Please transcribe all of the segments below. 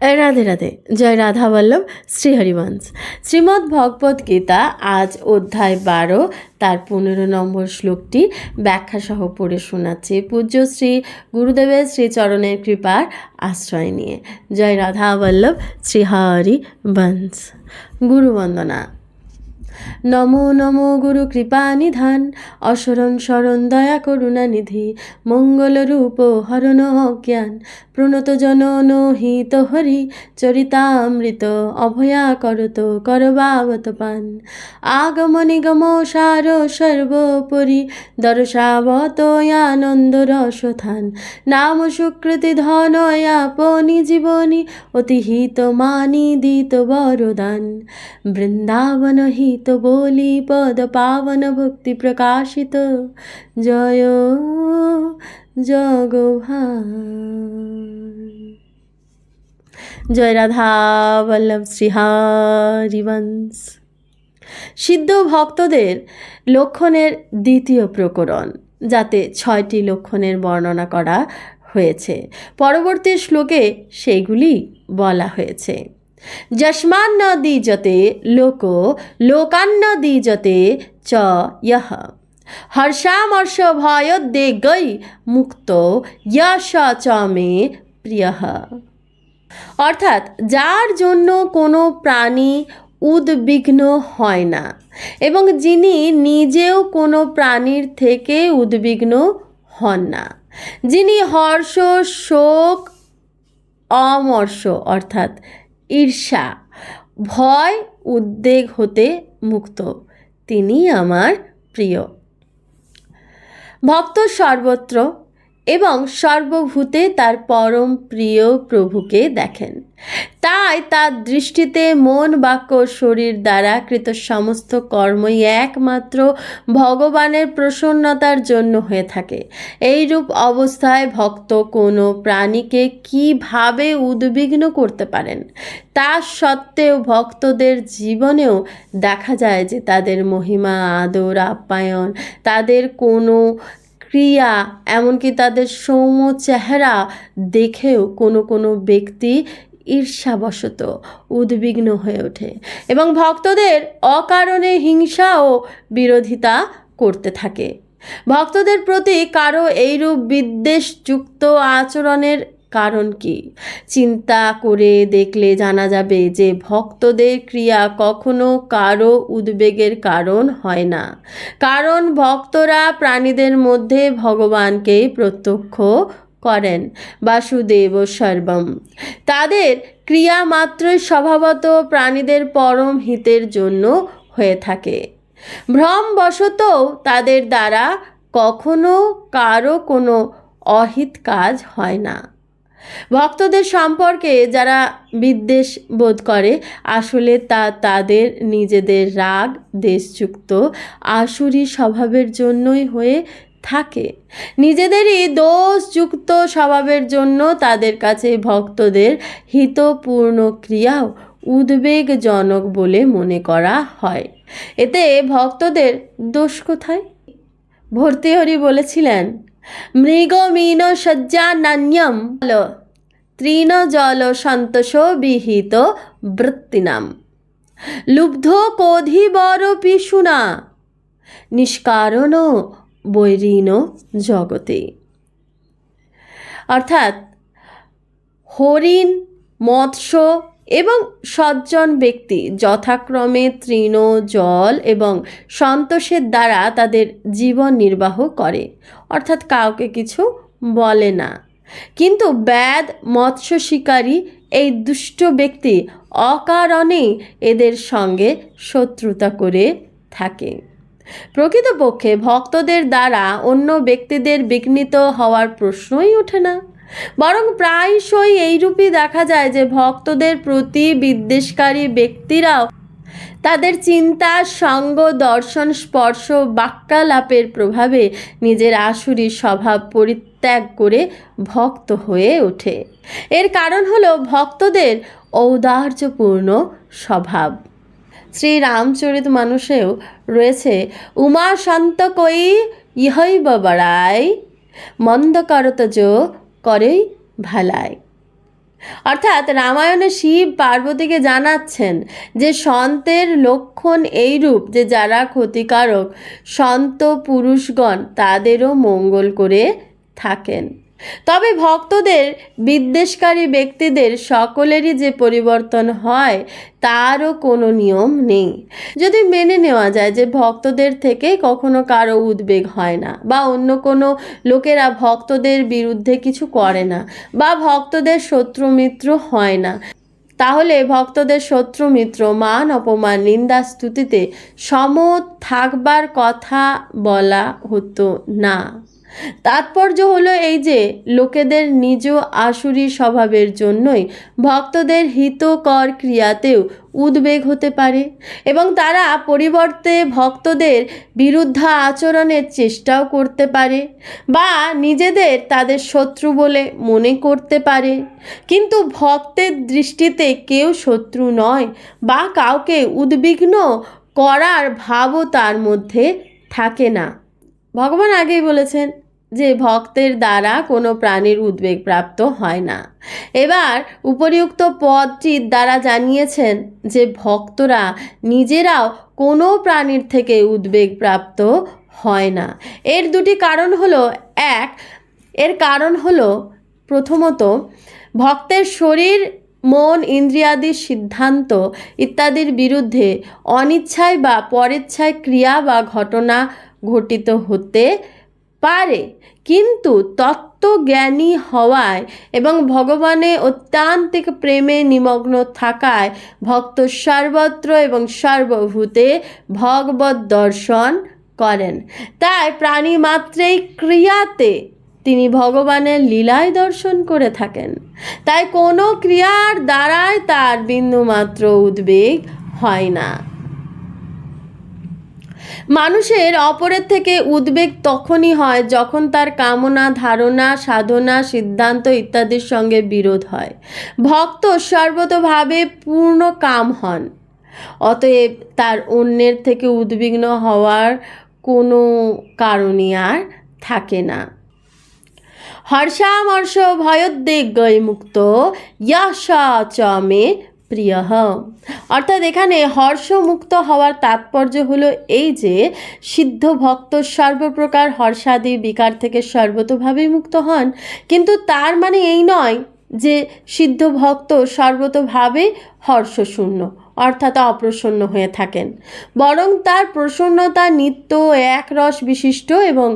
রাধে রাধে। জয় রাধা বল্লভ শ্রীহরিবংশ শ্রীমদ্ ভগবদ্ গীতা আজ অধ্যায় বারো, তার পনেরো নম্বর শ্লোকটি ব্যাখ্যা সহ পড়ে শোনাচ্ছে পূজ্য শ্রী গুরুদেবের শ্রীচরণের কৃপার আশ্রয় নিয়ে। জয় রাধা বল্লভ শ্রীহরি বংশ গুরুবন্দনা নমো নমো গুরু কৃপা নিধান। অসরণ শরণ দয়া করুণা নিধি। মঙ্গল রূপ হরণ অজ্ঞান। প্রণত জন হিত হরি। চরিতামৃত অভয়া করত করবাবত পান। আগম নিগম সার সর্বোপরি। দর্শাবত আনন্দ রসথান। নাম সুকৃতি ধন আপনি জীবনী। অতি হিত মানি দিত বরদান। বৃন্দাবন হিত বলি পদ পাবন ভক্তি প্রকাশিত জয় জগভান জয় রাধা বল্লভ শ্রীহারিবংশ সিদ্ধ ভক্তদের লক্ষণের দ্বিতীয় প্রকরণ, যাতে ছয়টি লক্ষণের বর্ণনা করা হয়েছে। পরবর্তী শ্লোকে সেইগুলি বলা হয়েছে। যস্মান্ন দ্বিজতে লোক লোকান্ন দ্বিজতে চ ইহ হর্ষামর্ষ ভয়োদ্বেগৈ মুক্ত যশ চ মে প্রিয় অর্থাৎ, যার জন্য কোনো প্রাণী উদ্বিগ্ন হয় না, এবং যিনি নিজেও কোনো প্রাণীর থেকে উদ্বিগ্ন হন না, যিনি হর্ষ, শোক, অমর্ষ, অর্থাৎ ঈর্ষা ভয় উদ্বেগ হতে মুক্ত। তিনি আমার প্রিয়। ভক্ত সর্বত্র এবং সর্বভূতে তার পরম প্রিয় প্রভুকে দেখেন। তাই তার দৃষ্টিতে মন, বাক্য, শরীর দ্বারা কৃত সমস্ত কর্মই একমাত্র ভগবানের প্রসন্নতার জন্য হয়ে থাকে। এইরূপ অবস্থায় ভক্ত কোনো প্রাণীকে কীভাবে উদ্বিগ্ন করতে পারেন? তা সত্ত্বেও ভক্তদের জীবনেও দেখা যায় যে তাদের মহিমা, আদর, আপ্যায়ন, তাদের কোনো ক্রিয়া, এমনকি তাদের সৌম্য চেহারা দেখেও কোনো কোনো ব্যক্তি ঈর্ষাবশত উদ্বিগ্ন হয়ে ওঠে এবং ভক্তদের অকারণে হিংসা ও বিরোধিতা করতে থাকে। ভক্তদের প্রতি কারও এইরূপ বিদ্বেষযুক্ত আচরণের কারণ কি? চিন্তা করে দেখলে জানা যাবে যে ভক্তদের ক্রিয়া কখনো কারও উদ্বেগের কারণ হয় না। কারণ ভক্তরা প্রাণীদের মধ্যে ভগবানকেই প্রত্যক্ষ করেন, বাসুদেব সর্বম। তাদের ক্রিয়া মাত্রই স্বভাবত প্রাণীদের পরম হিতের জন্য হয়ে থাকে। ভ্রমবশত তাদের দ্বারা কখনো কারও কোনো অহিত কাজ হয় না। ভক্তদের সম্পর্কে যারা বিদ্বেষ বোধ করে, আসলে তা তাদের নিজেদের রাগ, দেশযুক্ত, আসুরি স্বভাবের জন্যই হয়ে থাকে। নিজেদেরই দোষযুক্ত স্বভাবের জন্য তাদের কাছে ভক্তদের হিতপূর্ণ ক্রিয়াও উদ্বেগজনক বলে মনে করা হয়। এতে ভক্তদের দোষ কোথায়? ভর্তিহরি বলেছিলেন মৃগমীন শয্যা নান্যম তৃণ জল সন্তোষ বিহিত বৃত্তিনাম। লুব্ধ কোধিবর পিশুনা। নিষ্কারণ বৈরীণ জগতে। অর্থাৎ হরিণ, মৎস্য এবং সজ্জন ব্যক্তি যথাক্রমে তৃণ, জল এবং সন্তোষের দ্বারা তাদের জীবন নির্বাহ করে। অর্থাৎ কাউকে কিছু বলে না। কিন্তু ব্যাদ, মৎস্য শিকারী এই দুষ্ট ব্যক্তি অকারণে এদের সঙ্গে শত্রুতা করে থাকে। প্রকৃতপক্ষে ভক্তদের দ্বারা অন্য ব্যক্তিদের বিঘ্নিত হওয়ার প্রশ্নই ওঠে না। বরং প্রায়শই এইরূপই দেখা যায় যে ভক্তদের প্রতি বিদ্বেষকারী ব্যক্তিরাও তাদের চিন্তা, সঙ্গ, দর্শন, স্পর্শ, বাক্যালাপের প্রভাবে নিজের আসুরি স্বভাব পরিত্যাগ করে ভক্ত হয়ে ওঠে। এর কারণ হলো ভক্তদের ঔদার্যপূর্ণ স্বভাব। শ্রী রামচরিত মানুষেও রয়েছে, উমা শান্ত কই ইহৈব বড়াই মন্দ করত করে ভালায়। অর্থাৎ রামায়ণে শিব পার্বতীকে জানাচ্ছেন যে সন্তের লক্ষণ এইরূপ যে যারা ক্ষতিকারক সন্ত পুরুষগণ তাদেরও মঙ্গল করে থাকেন। তবে ভক্তদের, বিদ্বেষকারী ব্যক্তিদের সকলেরই যে পরিবর্তন হয়, তারও কোনো নিয়ম নেই। যদি মেনে নেওয়া যায় যে ভক্তদের থেকে কখনো কারও উদ্বেগ হয় না বা অন্য কোনো লোকেরা ভক্তদের বিরুদ্ধে কিছু করে না বা ভক্তদের শত্রু মিত্র হয় না, তাহলে ভক্তদের শত্রু মিত্র, মান অপমান, নিন্দা স্তুতিতে সম থাকবার কথা বলা হতো না। তাৎপর্য হলো এই যে, লোকেদের নিজ আসুরি স্বভাবের জন্যই ভক্তদের হিতকর ক্রিয়াতেও উদ্বেগ হতে পারে এবং তারা পরিবর্তে ভক্তদের বিরুদ্ধা আচরণের চেষ্টাও করতে পারে বা নিজেদের তাদের শত্রু বলে মনে করতে পারে। কিন্তু ভক্তের দৃষ্টিতে কেউ শত্রু নয় বা কাউকে উদ্বিগ্ন করার ভাবও তার মধ্যে থাকে না। ভগবান আগেই বলেছেন যে ভক্তের দ্বারা কোনো প্রাণীর উদ্বেগ প্রাপ্ত হয় না। এবার উপরিউক্ত পদটির দ্বারা জানিয়েছেন যে ভক্তরা নিজেরাও কোনো প্রাণীর থেকে উদ্বেগ প্রাপ্ত হয় না। এর দুটি কারণ হলো, এক, এর কারণ হলো প্রথমত, ভক্তের শরীর, মন ইন্দ্রিয়াদির সিদ্ধান্ত ইত্যাদির বিরুদ্ধে অনিচ্ছায় বা পরেচ্ছায় ক্রিয়া বা ঘটনা ঘটিত হতে পারে। কিন্তু তত্ত্বজ্ঞানী হওয়ায় এবং ভগবানে অত্যান্তিক প্রেমে নিমগ্ন থাকায় ভক্ত সর্বত্র এবং সর্বভূতে ভগবত দর্শন করেন। তাই প্রাণী মাত্রেই ক্রিয়াতে তিনি ভগবানের লীলায় দর্শন করে থাকেন। তাই কোনো ক্রিয়ার দ্বারাই তার বিন্দুমাত্র উদ্বেগ হয় না। মানুষের অপরের থেকে উদ্বেগ তখনই হয় যখন তার কামনা, ধারণা, সাধনা, সিদ্ধান্ত ইত্যাদির সঙ্গে বিরোধ হয়। ভক্ত সর্বতভাবে পূর্ণ কাম হন। অতএব তার অন্যের থেকে উদ্বিগ্ন হওয়ার কোনো কারণই আর থাকে না। হর্ষামর্ষ ভয়োদ্বেগ মুক্ত। যশ চ মে প্রিয় অর্থাৎ এখানে হর্ষমুক্ত হওয়ার তাৎপর্য হলো এই যে, সিদ্ধ ভক্ত সর্বপ্রকার হর্ষাদি বিকার থেকে সর্বতভাবেই মুক্ত হন। কিন্তু তার মানে এই নয় যে সিদ্ধ ভক্ত সর্বতভাবে হর্ষশূন্য, অর্থাৎ অপ্রসন্ন হয়ে থাকেন। বরং তার প্রসন্নতা, নিত্য একরস বিশিষ্ট এবং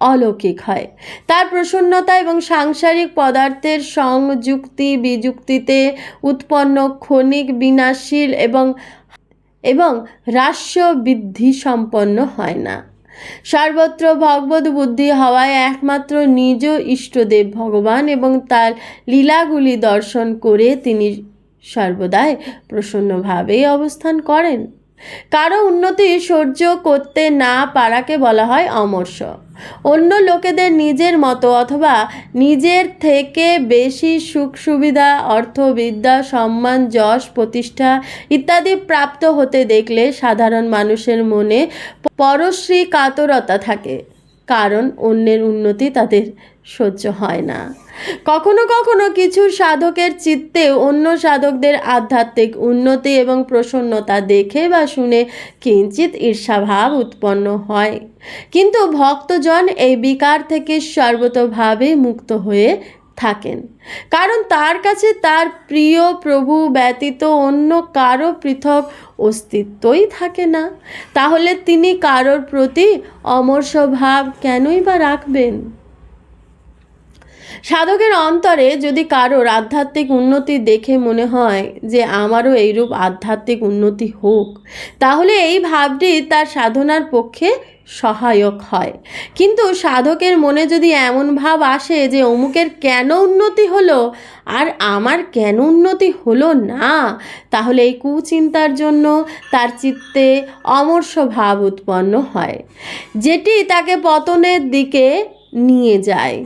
অলৌকিক হয়। তার প্রসন্নতা এবং সাংসারিক পদার্থের সংযুক্তি বিযুক্তিতে উৎপন্ন ক্ষণিক বিনাশীল এবং এবং হ্রাস্য বৃদ্ধি সম্পন্ন হয় না। সর্বত্র ভগবত বুদ্ধি হওয়ায় একমাত্র নিজ ইষ্টদেব ভগবান এবং তার লীলাগুলি দর্শন করে তিনি সর্বদাই প্রসন্নভাবেই অবস্থান করেন। কারও উন্নতি সহ্য করতে না পারাকে বলা হয় অমর্ষ। অন্য লোকেদের নিজের মতো অথবা নিজের থেকে বেশি সুখ সুবিধা অর্থ বিদ্যা সম্মান, যশ, প্রতিষ্ঠা ইত্যাদি প্রাপ্ত হতে দেখলে সাধারণ মানুষের মনে পরশ্রী কাতরতা থাকে। কারণ অন্যের উন্নতি তাদের সহ্য হয় না। কখনো কখনো কিছু সাধকের চিত্তে অন্য সাধকদের আধ্যাত্মিক উন্নতি এবং প্রসন্নতা দেখে বা শুনে কিঞ্চিত ঈর্ষাভাব উৎপন্ন হয়। কিন্তু ভক্তজন এই বিকার থেকে সর্বতভাবে মুক্ত হয়ে থাকেন। কারণ তার কাছে তার প্রিয় প্রভু ব্যতীত অন্য কারও পৃথক অস্তিত্বই থাকে না। তাহলে তিনি কারোর প্রতি অমর্ষভাব কেনই বা রাখবেন? সাধকের অন্তরে যদি কারোর আধ্যাত্মিক উন্নতি দেখে মনে হয় যে আমারও এইরূপ আধ্যাত্মিক উন্নতি হোক, তাহলে এই ভাবটি তার সাধনার পক্ষে সহায়ক হয়। কিন্তু সাধকের মনে যদি এমন ভাব আসে যে অমুকের কেন উন্নতি হলো আর আমার কেন উন্নতি হলো না, তাহলে এই কুচিন্তার জন্য তার চিত্তে অমর্ষ ভাব উৎপন্ন হয়, যেটি তাকে পতনের দিকে নিয়ে যায়।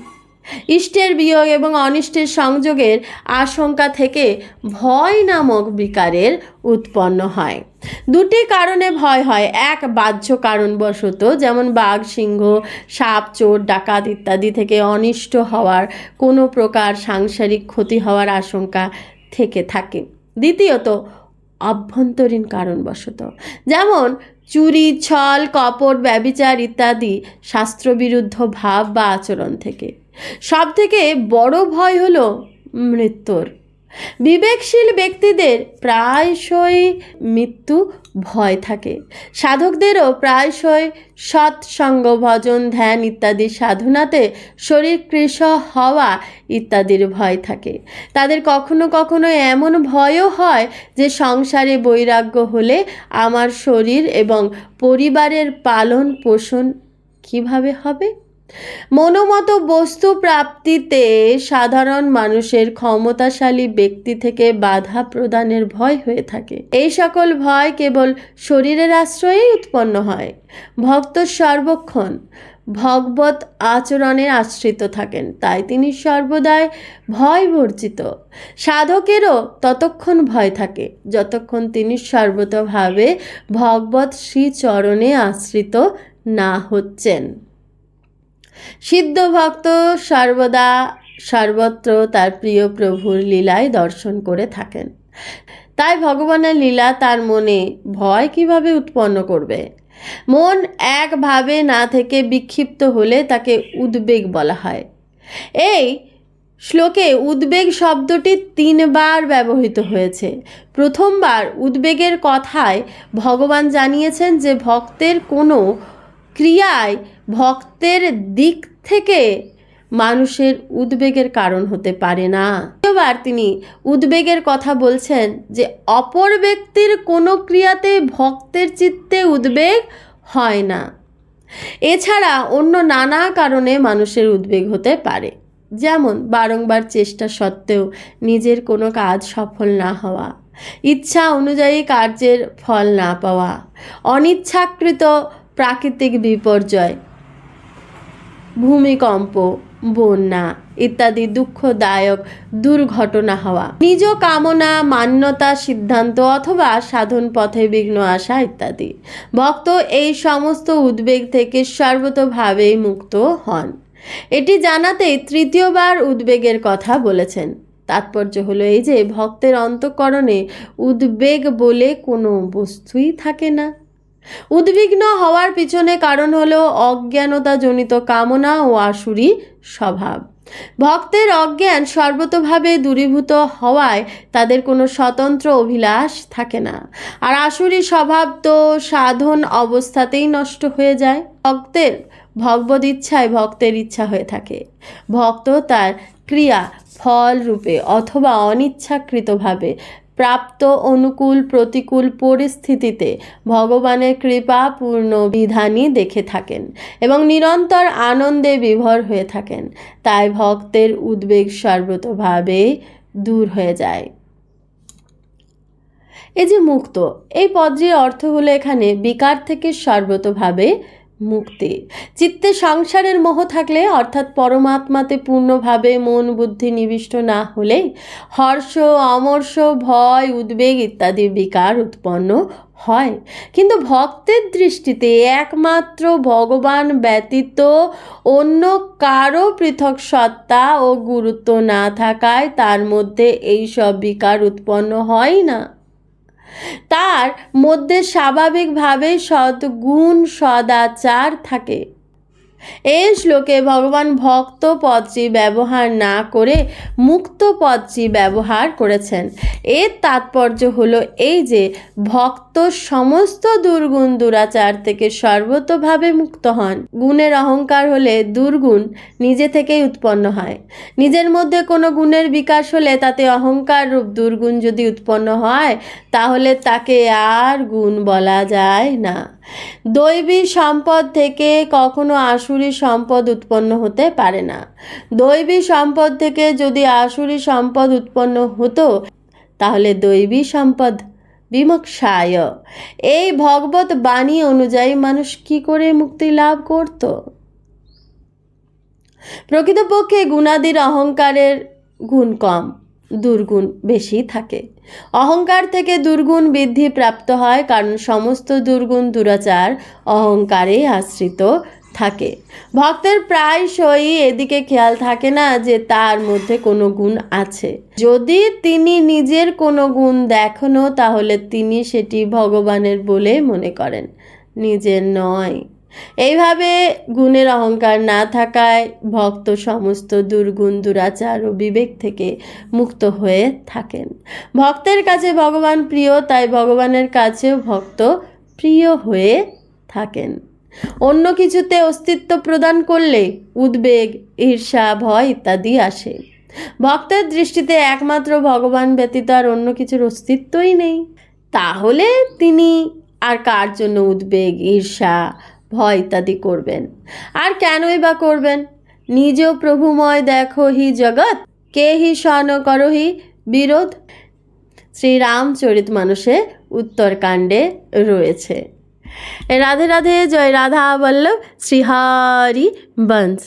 ইষ্টের বিয়োগ এবং অনিষ্টের সংযোগের আশঙ্কা থেকে ভয় নামক বিকারের উৎপন্ন হয়। দুটি কারণে ভয় হয়। এক, বাহ্য কারণবশত যেমন বাঘ, সিংহ, সাপ, চোর, ডাকাত ইত্যাদি থেকে অনিষ্ট হওয়ার কোনো প্রকার সাংসারিক ক্ষতি হওয়ার আশঙ্কা থেকে থাকে। দ্বিতীয়ত, অভ্যন্তরীণ কারণবশত। যেমন চুরি, ছল, কপট, ব্যবিচার ইত্যাদি শাস্ত্রবিরুদ্ধ ভাব বা আচরণ থেকে। সব থেকে বড় ভয় হলো মৃত্যুর। বিবেকশীল ব্যক্তিদের প্রায়শই মৃত্যু ভয় থাকে। সাধকদেরও প্রায়শই সৎসঙ্গ ভজন, ধ্যান ইত্যাদি সাধনাতে শরীর কৃশ হওয়া ইত্যাদির ভয় থাকে। তাদের কখনো কখনো এমন ভয়ও হয় যে সংসারে বৈরাগ্য হলে আমার শরীর এবং পরিবারের পালন পোষণ কীভাবে হবে? মনোমত বস্তু প্রাপ্তিতে সাধারণ মানুষের ক্ষমতাশালী ব্যক্তি থেকে বাধা প্রদানের ভয় হয়ে থাকে। এই সকল ভয় কেবল শরীরের আশ্রয়েই উৎপন্ন হয়। ভক্ত সর্বক্ষণ ভগবত আচরণে আশ্রিত থাকেন, তাই তিনি সর্বদাই ভয় বর্জিত সাধকেরও ততক্ষণ ভয় থাকে, যতক্ষণ তিনি সর্বতভাবে ভগবত শ্রীচরণে আশ্রিত না হচ্ছেন। সিদ্ধ ভক্ত সর্বদা সর্বত্র তার প্রিয় প্রভুর লীলায় দর্শন করে থাকেন। তাই ভগবানের লীলা তার মনে ভয় কীভাবে উৎপন্ন করবে? মন একভাবে না থেকে বিক্ষিপ্ত হলে তাকে উদ্বেগ বলা হয়। এই শ্লোকে উদ্বেগ শব্দটি তিনবার ব্যবহৃত হয়েছে। প্রথমবার উদ্বেগের কথায় ভগবান জানিয়েছেন যে ভক্তের কোনো ক্রিয়ায় ভক্তের দিক থেকে মানুষের উদ্বেগের কারণ হতে পারে না। এবার তিনি উদ্বেগের কথা বলছেন যে, অপর ব্যক্তির কোনো ক্রিয়াতে ভক্তের চিত্তে উদ্বেগ হয় না। এছাড়া অন্য নানা কারণে মানুষের উদ্বেগ হতে পারে। যেমন, বারংবার চেষ্টা সত্ত্বেও নিজের কোনো কাজ সফল না হওয়া, ইচ্ছা অনুযায়ী কার্যের ফল না পাওয়া, অনিচ্ছাকৃত প্রাকৃতিক বিপর্যয়, ভূমিকম্প, বন্যা ইত্যাদি দুঃখদায়ক দুর্ঘটনা হওয়া, নিজ কামনা, মান্যতা, সিদ্ধান্ত অথবা সাধন পথে বিঘ্ন আসা ইত্যাদি। ভক্ত এই সমস্ত উদ্বেগ থেকে সর্বতভাবেই মুক্ত হন। এটি জানাতেই তৃতীয়বার উদ্বেগের কথা বলেছেন। তাৎপর্য হলো এই যে, ভক্তের অন্তঃকরণে উদ্বেগ বলে কোনো বস্তুই থাকে না। উদ্বিগ্ন হওয়ার পিছনে কারণ হলো অজ্ঞানতাজনিত কামনা ও আসুরি স্বভাব। ভক্তের অজ্ঞান সর্বতভাবে দূরীভূত হওয়ায় তাদের কোনো স্বতন্ত্র অভিলাষ থাকে না। আর আসুরি স্বভাব তো সাধন অবস্থাতেই নষ্ট হয়ে যায়। ভক্তের ভগবদ ইচ্ছায় ভক্তের ইচ্ছা হয়ে থাকে। ভক্ত তার ক্রিয়া ফল রূপে অথবা অনিচ্ছাকৃতভাবে প্রাপ্ত অনুকূল প্রতিকূল পরিস্থিতিতে ভগবানের কৃপাপূর্ণ বিধানই দেখে থাকেন এবং নিরন্তর আনন্দে বিভর হয়ে থাকেন। তাই ভক্তের উদ্বেগ সর্বতভাবে দূর হয়ে যায়। এই যে মুক্ত, এই পদটির অর্থ হলো এখানে বিকার থেকে সর্বতভাবে মুক্তি। চিত্তে সংসারের মোহ থাকলে, অর্থাৎ পরমাত্মাতে পূর্ণভাবে মন বুদ্ধি নিবিষ্ট না হলে, হর্ষ, অমর্ষ, ভয়, উদ্বেগ ইত্যাদি বিকার উৎপন্ন হয়। কিন্তু ভক্তের দৃষ্টিতে একমাত্র ভগবান ব্যতীত অন্য কারও পৃথক সত্তা ও গুরুত্ব না থাকায় তার মধ্যে এই সব বিকার উৎপন্ন হয় না। তার মধ্যে স্বাভাবিকভাবে সদ্গুণ সদাচার থাকে। এই শ্লোকে ভগবান ভক্ত পদটি ব্যবহার না করে মুক্ত পদটি ব্যবহার করেছেন। এর তাৎপর্য হলো এই যে, ভক্ত সমস্ত দুর্গুণ দুরাচার থেকে সর্বতভাবে মুক্ত হন। গুণের অহংকার হলে দুর্গুণ নিজে থেকেই উৎপন্ন হয়। নিজের মধ্যে কোনো গুণের বিকাশ হলে তাতে অহংকার রূপ দুর্গুণ যদি উৎপন্ন হয়, তাহলে তাকে আর গুণ বলা যায় না। দৈবী সম্পদ থেকে কখনো আসুরি সম্পদ উৎপন্ন হতে পারে না। দৈবী সম্পদ থেকে যদি আসুরি সম্পদ উৎপন্ন হতো, তাহলে দৈবী সম্পদ বিমক্ষায়। এই ভগবত বাণী অনুযায়ী মানুষ কি করে মুক্তি লাভ করত? প্রকৃতপক্ষে গুণাদির অহংকারের গুণ কম, দুর্গুণ বেশি থাকে। অহংকার থেকে দুর্গুণ বৃদ্ধি প্রাপ্ত হয় কারণ সমস্ত দুর্গুণ দুরাচার অহংকারে আশ্রিত থাকে। ভক্তের প্রায়শই এদিকে খেয়াল থাকে না যে তার মধ্যে কোনো গুণ আছে। যদি তিনি নিজের কোনো গুণ দেখনো তাহলে তিনি সেটি ভগবানের বলে মনে করেন। নিজের নয়। এইভাবে গুণের অহংকার না থাকায় ভক্ত সমস্ত দুর্গুণ, দুরাচার ও বিবেক থেকে মুক্ত হয়ে থাকেন। ভক্তের কাছে ভগবান প্রিয়, তাই ভগবানের কাছেও ভক্ত প্রিয় হয়ে থাকেন। অন্য কিছুতে অস্তিত্ব প্রদান করলে উদ্বেগ, ঈর্ষা, ভয় ইত্যাদি আসে। ভক্তের দৃষ্টিতে একমাত্র ভগবান ব্যতীত আর অন্য কিছুর অস্তিত্বই নেই। তাহলে তিনি আর কার জন্য উদ্বেগ, ঈর্ষা ভয় ইত্যাদি করবেন। আর কেনই বা করবেন? নিজ প্রভুময় দেখো হি জগৎ, কে হি স্বর্ণ করহি বিরোধ। শ্রীরামচরিত মানুষে উত্তরকাণ্ডে রয়েছে। রাধে রাধে, জয় রাধা বল্লভ, শ্রীহারি বংশ